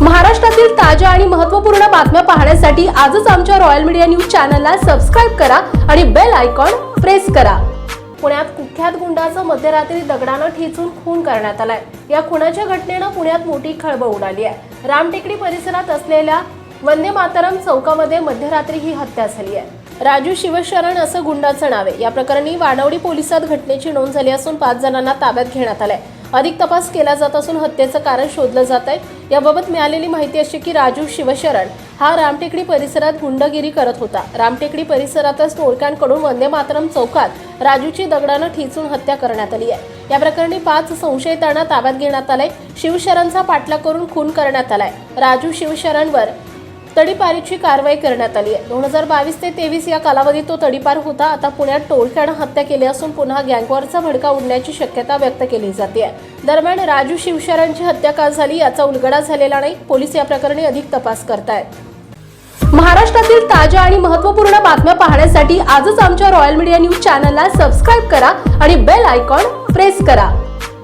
महाराष्ट्रातील ताज्या आणि महत्त्वपूर्ण बातम्या पाहण्यासाठी आजच आमच्या रॉयल मीडिया न्यूज चॅनलला सबस्क्राईब करा आणि बेल आयकॉन प्रेस करा. पुण्यात कुख्यात गुंडाचं मध्यरात्री दगडानं ठेचून खून करण्यात आलाय. या खुनाच्या घटनेनं पुण्यात मोठी खळबळ उडाली आहे. रामटेकडी परिसरात असलेल्या वंदे मातरम चौकामध्ये मध्यरात्री ही हत्या झाली आहे. राजू शिवशरण असं गुंडाचं नाव आहे. या प्रकरणी वाडवडी पोलिसात घटनेची नोंद झाली असून पाच जणांना ताब्यात घेण्यात आलंय. अधिक तपास केला जात असून हत्येचं कारण शोधलं जात आहे. याबाबत मिळालेली माहिती अशी की राजू शिवशरण हा रामटेकडी परिसरात गुंडगिरी करत होता. रामटेकडी परिसरातच टोळक्यांकडून वंदे मातरम चौकात राजूची दगडानं ठिचून हत्या करण्यात आली आहे. या प्रकरणी पाच संशयितांना ताब्यात घेण्यात आलंय. शिवशरणचा पाठलाग करून खून करण्यात आलाय. राजू शिवशरणवर तडीपारीची कारवाई करण्यात आली आहे. दोन हजार बावीस ते तेवीस या कालावधीत तो तडीपार होता. आता पुण्यात टोळक्यानं हत्या केली असून पुन्हा गँगवॉरचा भडका उडण्याची शक्यता व्यक्त केली जाते. दरम्यान राजू शिवशरणची हत्या का झाली याचा उलगडा झालेला नाही. पोलीस या प्रकरणी अधिक तपास करतायत. महाराष्ट्रातील ताज्या आणि महत्त्वपूर्ण बातम्या पाहण्यासाठी आजच आमच्या रॉयल मीडिया न्यूज चॅनलला सबस्क्राईब करा आणि बेल आयकॉन प्रेस करा.